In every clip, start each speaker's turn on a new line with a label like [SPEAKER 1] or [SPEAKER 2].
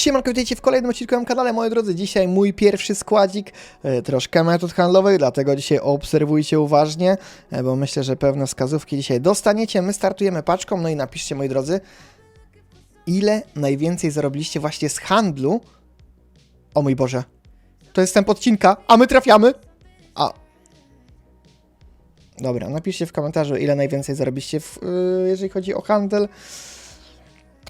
[SPEAKER 1] Siemanko, witajcie w kolejnym odcinku na kanale, moi drodzy. Dzisiaj mój pierwszy składzik, e, troszkę metod handlowych, dlatego dzisiaj obserwujcie uważnie, e, bo myślę, że pewne wskazówki dzisiaj dostaniecie. My startujemy paczką, no i napiszcie, moi drodzy, ile najwięcej zarobiliście właśnie z handlu. O mój Boże, to jest temp odcinka, a my trafiamy. A. Dobra, napiszcie w komentarzu, ile najwięcej zarobiliście, w, y, jeżeli chodzi o handel.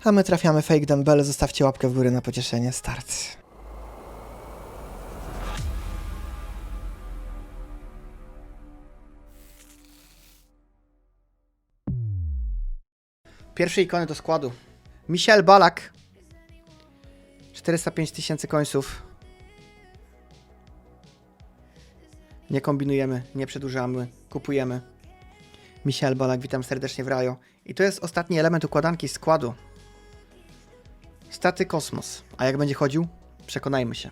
[SPEAKER 1] A my trafiamy fake dumbbell, zostawcie łapkę w górę na pocieszenie. Start. Pierwsze ikony do składu. Michel Balak. 405 tysięcy końców. Nie kombinujemy, nie przedłużamy, kupujemy. Michel Balak, witam serdecznie w Rajo. I to jest ostatni element układanki składu. Staty Kosmos. A jak będzie chodził? Przekonajmy się.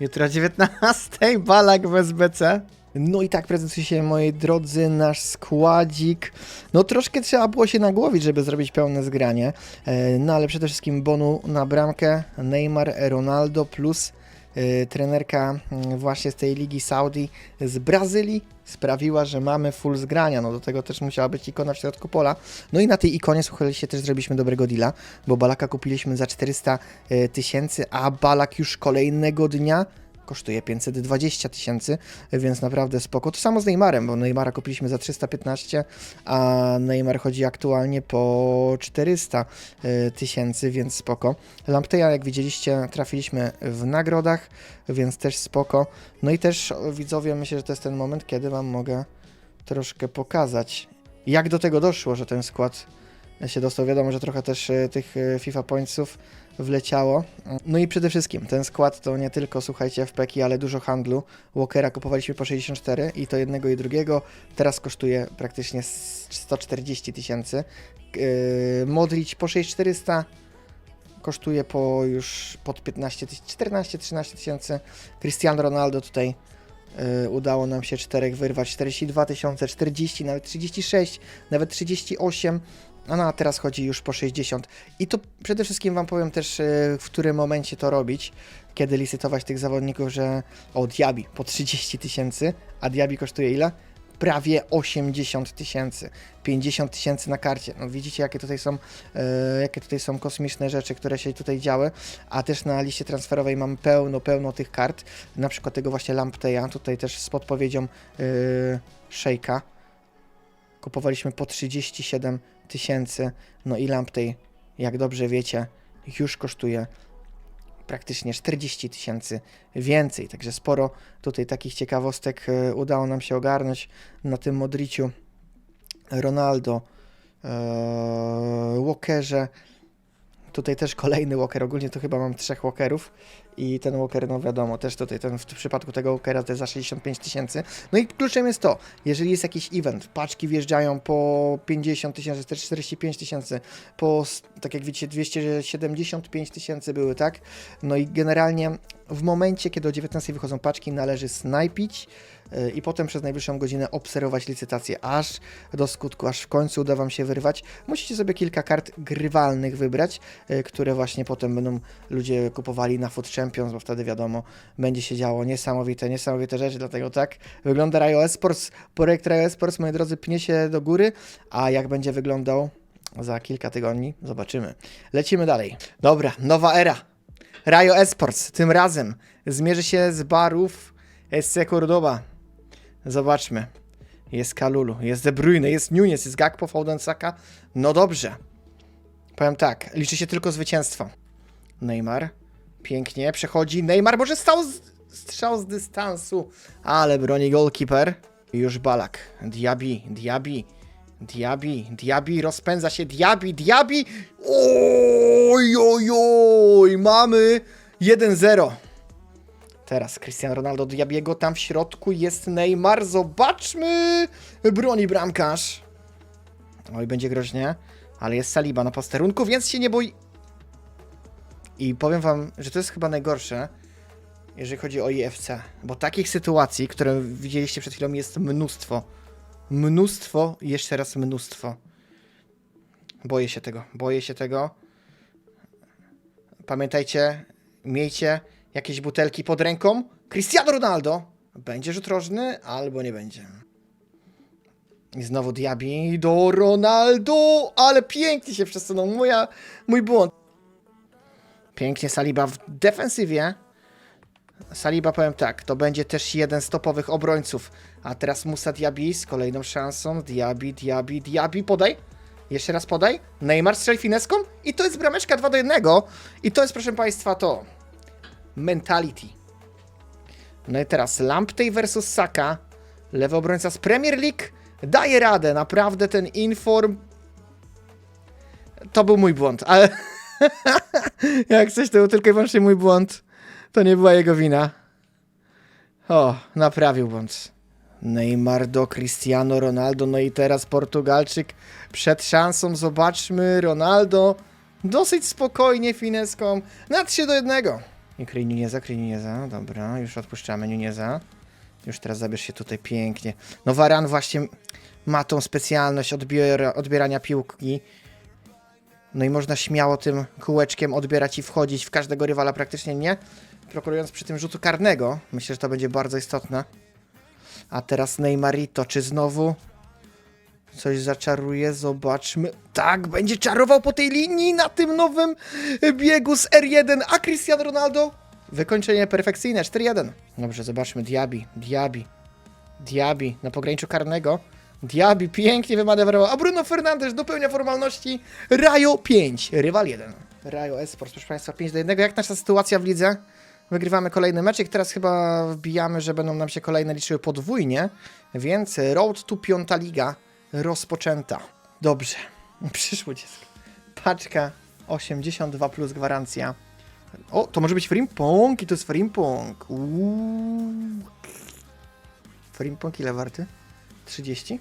[SPEAKER 1] Jutro o 19 Balak w SBC. No i tak prezentuje się, moi drodzy, nasz składzik. No troszkę trzeba było się nagłowić, żeby zrobić pełne zgranie. E, No ale przede wszystkim bonu na bramkę Neymar, Ronaldo plus trenerka mm, właśnie z tej Ligi Saudi z Brazylii sprawiła, że mamy full zgrania. No do tego też musiała być ikona w środku pola. No i na tej ikonie, słuchajcie, też zrobiliśmy dobrego deala, bo Balaka kupiliśmy za 400 e, tysięcy, a Balak już kolejnego dnia kosztuje 520 tysięcy, więc naprawdę spoko. To samo z Neymarem, bo Neymara kupiliśmy za 315, a Neymar chodzi aktualnie po 400 e, tysięcy, więc spoko. Lampteja, jak widzieliście, trafiliśmy w nagrodach, więc też spoko. No i też widzowie, myślę, że to jest ten moment, kiedy Wam mogę troszkę pokazać, jak do tego doszło, że ten skład się dostał. Wiadomo, że trochę też e, tych e, FIFA Pointsów wleciało. No i przede wszystkim ten skład to nie tylko, słuchajcie, FPK, ale dużo handlu. Walkera kupowaliśmy po 64 i to jednego i drugiego. Teraz kosztuje praktycznie s- 140 tysięcy. Yy, Modric po 6400 kosztuje po już pod 15 tysięcy, 14-13 tysięcy. Cristiano Ronaldo tutaj udało nam się czterech wyrwać 42 tysiące, 40, nawet 36, nawet 38. A no, a teraz chodzi już po 60. I to przede wszystkim Wam powiem też, e, w którym momencie to robić, kiedy licytować tych zawodników, że o Diabi po 30 tysięcy, a Diabi kosztuje ile? Prawie 80 tysięcy, 50 tysięcy na karcie. No widzicie, jakie tutaj są, e, jakie tutaj są kosmiczne rzeczy, które się tutaj działy, a też na liście transferowej mam pełno, pełno tych kart, na przykład tego właśnie Lampteja, tutaj też z podpowiedzią e, Shake'a. Kupowaliśmy po 37 tysięcy, no i Lamptej, jak dobrze wiecie, już kosztuje praktycznie 40 tysięcy więcej, także sporo tutaj takich ciekawostek e, udało nam się ogarnąć na tym Modriciu, Ronaldo, e, Walkerze, tutaj też kolejny Walker, ogólnie to chyba mam trzech Walkerów i ten Walker, no wiadomo, też tutaj ten, w przypadku tego Walkera to jest za 65 tysięcy. No i kluczem jest to, jeżeli jest jakiś event, paczki wjeżdżają po 50 tysięcy, też 45 tysięcy, po, tak jak widzicie, 275 tysięcy były, tak? No i generalnie w momencie, kiedy o 19 wychodzą paczki, należy snajpić i potem przez najbliższą godzinę obserwować licytację, aż do skutku, aż w końcu uda Wam się wyrwać. Musicie sobie kilka kart grywalnych wybrać, yy, które właśnie potem będą ludzie kupowali na Food Champions, bo wtedy wiadomo, będzie się działo niesamowite, niesamowite rzeczy, dlatego tak wygląda Rayo Esports. Projekt Rayo Esports, moi drodzy, pnie się do góry, a jak będzie wyglądał za kilka tygodni, zobaczymy. Lecimy dalej. Dobra, nowa era. Rayo Esports tym razem zmierzy się z barów SC Cordoba. Zobaczmy. Jest Kalulu, jest De Bruyne, jest Nunes, jest Gakpo, Foden, Saka. No dobrze. Powiem tak, liczy się tylko zwycięstwo. Neymar. Pięknie, przechodzi. Neymar może stał z... strzał z dystansu, ale broni goalkeeper. Już Balak. Diaby, Diaby, Diaby, Diaby, rozpędza się Diaby, Diaby. Oj, oj, oj, mamy 1-0. Teraz Cristiano Ronaldo Diabiego, tam w środku jest Neymar, zobaczmy. Broni bramkarz. Oj, będzie groźnie, ale jest Saliba na posterunku, więc się nie boi. I powiem wam, że to jest chyba najgorsze, jeżeli chodzi o IFC, bo takich sytuacji, które widzieliście przed chwilą, jest mnóstwo. Mnóstwo, jeszcze raz mnóstwo. Boję się tego, boję się tego. Pamiętajcie, miejcie jakieś butelki pod ręką. Cristiano Ronaldo. Będzie rzut albo nie będzie. I znowu Diaby do Ronaldo, ale pięknie się przesunął. Moja, mój błąd. Pięknie Saliba w defensywie. Saliba powiem tak, to będzie też jeden z topowych obrońców. A teraz Musa Diaby z kolejną szansą. Diaby, Diaby, Diaby, podaj. Jeszcze raz podaj. Neymar strzeli fineską i to jest brameczka 2 do 1. I to jest, proszę Państwa, to mentality. No i teraz Lamptey versus Saka. Lewy obrońca z Premier League daje radę. Naprawdę ten inform. To był mój błąd, ale jak coś to był tylko i wyłącznie mój błąd. To nie była jego wina. O, naprawił błąd. Neymar do Cristiano Ronaldo. No i teraz Portugalczyk przed szansą. Zobaczmy. Ronaldo dosyć spokojnie fineską na 3 do 1. I kryj Nuneza, kryj Nuneza. Dobra, już odpuszczamy Nuneza. Już teraz zabierz się tutaj pięknie. No Varan właśnie ma tą specjalność odbiera, odbierania piłki. No i można śmiało tym kółeczkiem odbierać i wchodzić w każdego rywala praktycznie nie. Prokurując przy tym rzutu karnego. Myślę, że to będzie bardzo istotne. A teraz Neymarito, czy znowu coś zaczaruje? Zobaczmy. Tak, będzie czarował po tej linii na tym nowym biegu z R1, a Cristiano Ronaldo wykończenie perfekcyjne, 4-1. Dobrze, zobaczmy, Diaby, Diaby, Diaby na pograniczu karnego. Diaby pięknie wymanewrował, a Bruno Fernandes dopełnia formalności. Rajo 5, rywal 1. Rajo Esports, proszę Państwa, 5 do 1. Jak nasza sytuacja w lidze? Wygrywamy kolejny meczek, teraz chyba wbijamy, że będą nam się kolejne liczyły podwójnie, więc Road to piąta liga rozpoczęta. Dobrze, przyszło dziecko. Paczka 82 plus gwarancja. O, to może być Frimpong i to jest Frimpong. Uuu. Frimpong ile warty? 30?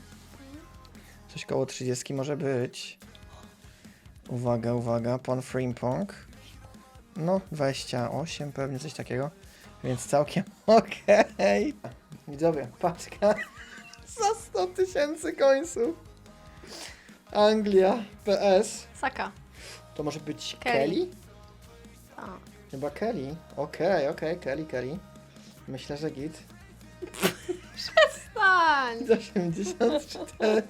[SPEAKER 1] Coś koło 30 może być. Uwaga, uwaga, pan Frimpong. No, 28 pewnie, coś takiego. Więc całkiem okej. Widzowie, paczka 100 tysięcy końców. Anglia, PS.
[SPEAKER 2] Saka.
[SPEAKER 1] To może być
[SPEAKER 2] Kelly.
[SPEAKER 1] Kelly? Chyba Kelly. Okej, okej, Kelly, Kelly. Myślę, że git.
[SPEAKER 2] Stań!
[SPEAKER 1] Z 84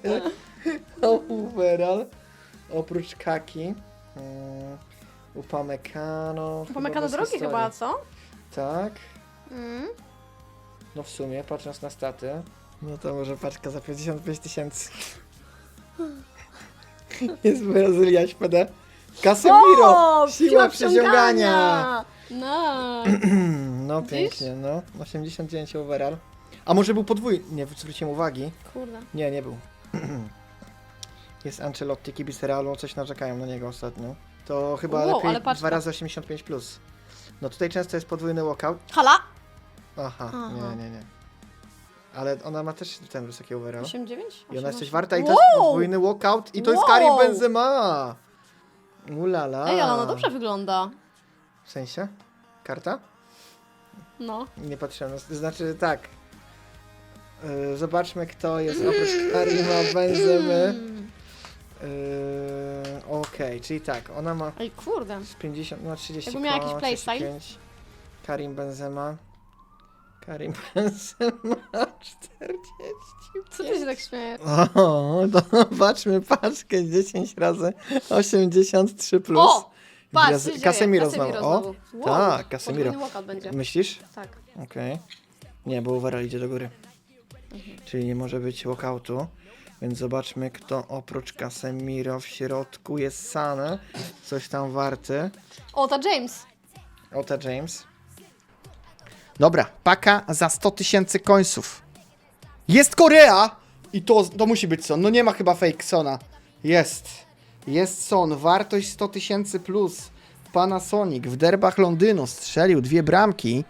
[SPEAKER 1] overall. Oprócz Kaki. Mm, Upamecano. chyba
[SPEAKER 2] Pomykano
[SPEAKER 1] bez
[SPEAKER 2] drogi
[SPEAKER 1] historii.
[SPEAKER 2] chyba, co?
[SPEAKER 1] Tak.
[SPEAKER 2] Mm.
[SPEAKER 1] No w sumie, patrząc na staty. No to może paczka za 55 tysięcy. Jest Brazylia, śpeda. Casemiro!
[SPEAKER 2] O,
[SPEAKER 1] Siła przyciągania!
[SPEAKER 2] No.
[SPEAKER 1] No
[SPEAKER 2] Widzisz?
[SPEAKER 1] pięknie, no. 89 overall. A może był podwójny? Nie, zwróciłem uwagi.
[SPEAKER 2] Kurde.
[SPEAKER 1] Nie, nie był. Jest Ancelotti, kibice Realu, coś narzekają na niego ostatnio. To chyba
[SPEAKER 2] Wow,
[SPEAKER 1] lepiej
[SPEAKER 2] ale paczka.
[SPEAKER 1] dwa razy 85+. Plus. No tutaj często jest podwójny walkout.
[SPEAKER 2] Hala!
[SPEAKER 1] Aha,
[SPEAKER 2] Aha.
[SPEAKER 1] nie, nie, nie. Ale ona ma też ten wysoki overall.
[SPEAKER 2] 89?
[SPEAKER 1] I ona jest coś
[SPEAKER 2] 88.
[SPEAKER 1] warta i to jest
[SPEAKER 2] Wow!
[SPEAKER 1] podwójny walkout i to jest
[SPEAKER 2] Wow!
[SPEAKER 1] Karim Benzema! Ulala.
[SPEAKER 2] Ej, ale ona dobrze wygląda.
[SPEAKER 1] W sensie? Karta?
[SPEAKER 2] No.
[SPEAKER 1] Nie patrzyłem. na- Znaczy tak. Yy, zobaczmy kto jest oprócz Karima Benzemy.
[SPEAKER 2] Mm.
[SPEAKER 1] Yy, Okej, czyli tak, ona ma
[SPEAKER 2] Ej, kurde.
[SPEAKER 1] z 50, no 30
[SPEAKER 2] Jakby miała jakiś playstyle?
[SPEAKER 1] 35. Karim Benzema. Karim Benzema 40.
[SPEAKER 2] Co ty się tak śmiejesz?
[SPEAKER 1] O, to zobaczmy paczkę 10 razy 83 plus.
[SPEAKER 2] O! Patrz.
[SPEAKER 1] Casemiro
[SPEAKER 2] Casemiro
[SPEAKER 1] znowu. O, tak.
[SPEAKER 2] Podwójny walkout będzie.
[SPEAKER 1] Myślisz?
[SPEAKER 2] Tak.
[SPEAKER 1] Okej. Nie, bo overall idzie do góry.
[SPEAKER 2] Mhm.
[SPEAKER 1] Czyli nie może być walkoutu. Więc zobaczmy, kto oprócz Casemiro w środku jest Sane. Coś tam warty.
[SPEAKER 2] O, ta James.
[SPEAKER 1] Ota James. Dobra, paka za 100 tysięcy końców. Jest Korea! I to, to musi być Son. No nie ma chyba fake Sona. Jest. Jest Son. Wartość 100 tysięcy plus. Panasonic w derbach Londynu strzelił dwie bramki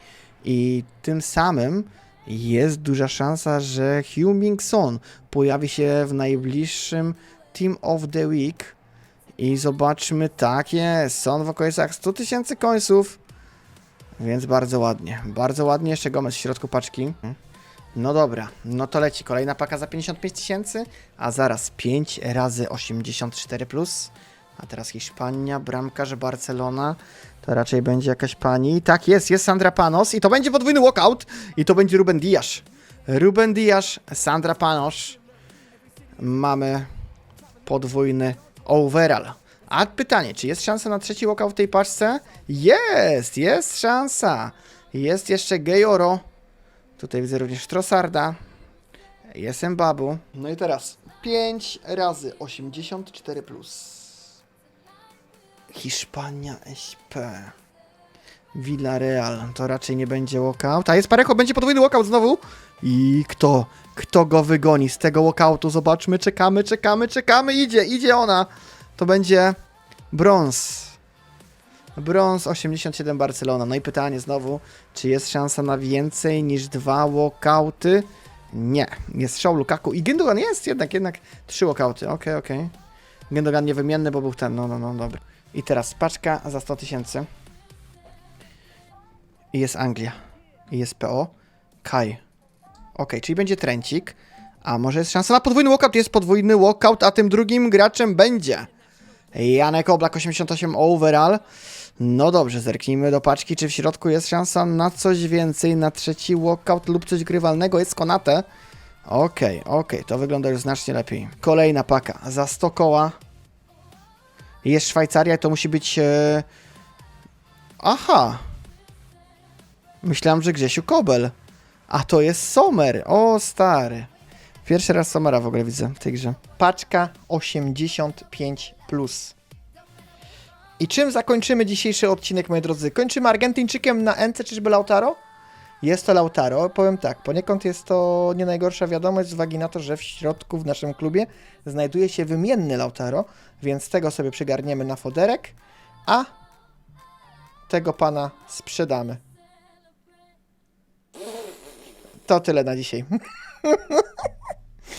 [SPEAKER 1] i tym samym jest duża szansa, że Heung-Min Son pojawi się w najbliższym Team of the Week. I zobaczmy, tak jest, Son w okolicach 100 tysięcy końców. Więc bardzo ładnie, bardzo ładnie. Jeszcze Gomez w środku paczki. No dobra, no to leci kolejna paka za 55 tysięcy, a zaraz 5 razy 84 plus.
[SPEAKER 3] A teraz Hiszpania, bramkarz Barcelona. To raczej będzie jakaś pani. Tak jest, jest Sandra Panos i to będzie podwójny walkout. I to będzie Ruben Dias. Ruben Dias, Sandra Panos. Mamy podwójny overall. A pytanie, czy jest szansa na trzeci walkout w tej paczce? Jest, jest szansa. Jest jeszcze Gejoro. Tutaj widzę również Trossarda. Jest Mbabu. No i teraz 5 razy 84 plus. Hiszpania SP. Villarreal. To raczej nie będzie walkout. A jest Parejo, będzie podwójny walkout znowu. I kto? Kto go wygoni z tego walkoutu? Zobaczmy, czekamy, czekamy, czekamy. Idzie, idzie ona. To będzie brąz. Brąz 87 Barcelona. No i pytanie znowu, czy jest szansa na więcej niż dwa walkouty? Nie. Jest show Lukaku i Gündogan jest jednak, jednak trzy walkouty. Okej, okej. Gündogan niewymienny, bo był ten, no, no, no, dobra. I teraz paczka za 100 tysięcy. I jest Anglia. I jest PO. Kai. Okej, czyli będzie trencik. A może jest szansa na podwójny walkout? Jest podwójny walkout, a tym drugim graczem będzie Janek Oblak 88 overall. No dobrze, zerknijmy do paczki, czy w środku jest szansa na coś więcej, na trzeci walkout lub coś grywalnego. Jest Konate. Okej, okej, to wygląda już znacznie lepiej. Kolejna paka za 100 koła. Jest Szwajcaria to musi być... E... Aha. Myślałem, że Grzesiu Kobel. A to jest Sommer. O, stary. Pierwszy raz Sommera w ogóle widzę w tej grze. Paczka 85+. Plus. I czym zakończymy dzisiejszy odcinek, moi drodzy? Kończymy Argentyńczykiem na NC, czyżby Lautaro? Jest to Lautaro. Powiem tak, poniekąd jest to nie najgorsza wiadomość z uwagi na to, że w środku w naszym klubie znajduje się wymienny Lautaro, więc tego sobie przygarniemy na foderek, a tego pana sprzedamy. To tyle na dzisiaj.